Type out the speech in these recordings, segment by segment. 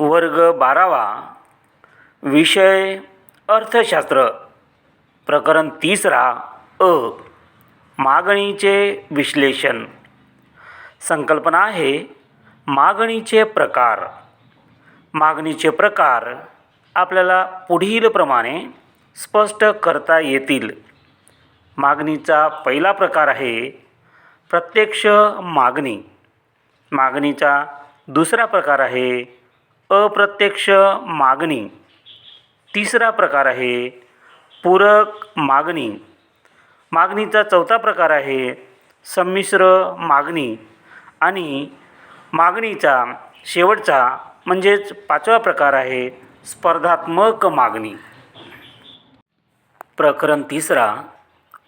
वर्ग बारावा विषय अर्थशास्त्र प्रकरण तिसरा अ मागणीचे विश्लेषण. संकल्पना आहे मागणीचे प्रकार. मागणीचे प्रकार आपल्याला पुढीलप्रमाणे स्पष्ट करता येतील. मागणीचा पहिला प्रकार आहे प्रत्यक्ष मागणी. मागणीचा दुसरा प्रकार आहे अप्रत्यक्ष मागणी. तिसरा प्रकार आहे पूरक मागणी. मागणीचा चौथा प्रकार आहे संमिश्र मागणी आणि मागणीचा शेवटचा म्हणजेच पाचवा प्रकार आहे स्पर्धात्मक मागणी. प्रकरण तिसरा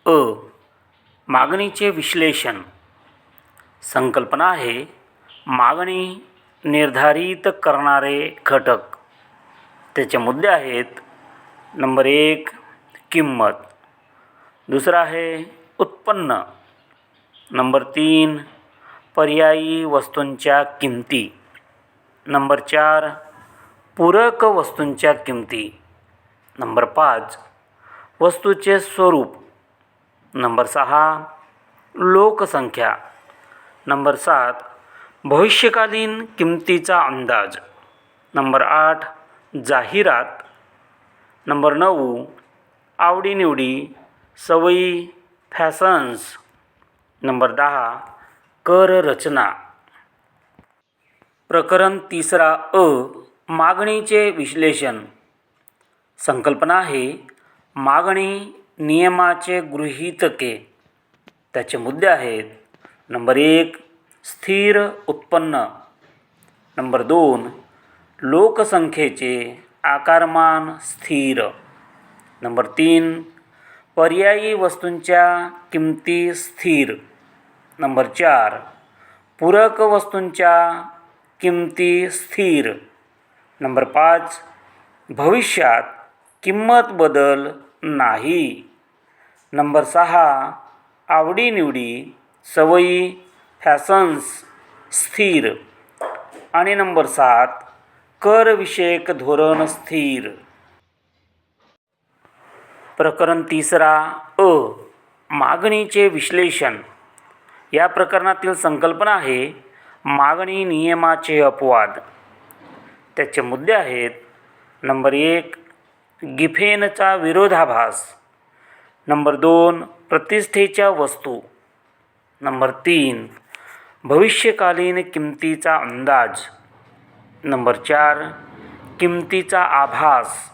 अ. मागणीचे विश्लेषण. संकल्पना आहे मागणी निर्धारित करणारे घटक. त्याचे मुद्दे आहेत नंबर एक किंमत. दुसरा आहे उत्पन्न. नंबर तीन पर्यायी वस्तूंच्या किमती. नंबर चार पूरक वस्तूंच्या किमती. नंबर पाच वस्तूचे स्वरूप. नंबर सहा लोकसंख्या. नंबर सात भविष्यकालीन किमतीचा अंदाज. नंबर आठ जाहिरात. नंबर नऊ आवडीनिवडी सवयी फॅशन्स. नंबर दहा कर रचना. प्रकरण तिसरा अ मागणीचे विश्लेषण. संकल्पना आहे मागणी नियमाचे गृहीतके. त्याचे मुद्दे आहेत. नंबर एक स्थिर उत्पन्न. नंबर दोन लोकसंख्येचे आकारमान स्थिर. नंबर तीन पर्यायी वस्तूंच्या किमती स्थिर. नंबर चार पूरक वस्तूंच्या किमती स्थिर. नंबर पाच भविष्यात किंमत बदल नाही. नंबर सहा आवडीनिवडी सवयी फॅशन्स स्थिर. आणि नंबर सात करविषयक धोरण स्थिर. प्रकरण तिसरा अ. मागणीचे विश्लेषण. या प्रकरणातील संकल्पना आहे मागणी नियमाचे अपवाद. त्याचे मुद्दे आहेत नंबर एक गिफेनचा विरोधाभास. नंबर दोन प्रतिष्ठेच्या वस्तू. नंबर तीन भविष्यकालीन किमतीचा अंदाज. नंबर चार किमतीचा आभास.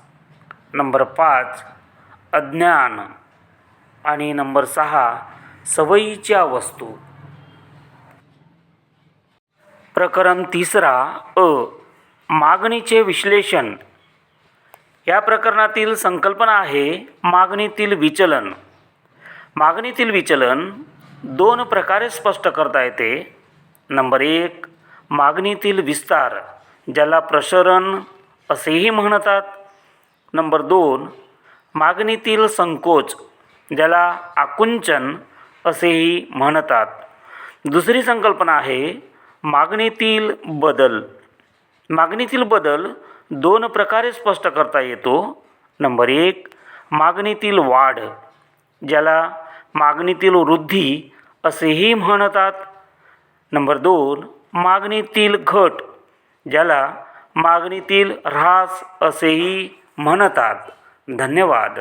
नंबर पाच अज्ञान. आणि नंबर सहा सवयीच्या वस्तू. प्रकरण तिसरा अ मागणीचे विश्लेषण. या प्रकरणातील संकल्पना आहे मागणीतील विचलन. मागणीतील विचलन दोन प्रकारे स्पष्ट करता येते. नंबर एक मागणीतील विस्तार ज्याला प्रसरण असेही म्हणतात. नंबर दोन मागणीतील संकोच ज्याला आकुंचन असेही म्हणतात. दुसरी संकल्पना आहे मागणीतील बदल. मागणीतील बदल दोन प्रकारे स्पष्ट करता येतो. नंबर एक मागणीतील वाढ ज्याला मागणीतील वृद्धी असेही म्हणतात. नंबर दोन मागणीतील घट ज्याला मागणीतील ऱ्हास असेही म्हणतात. धन्यवाद.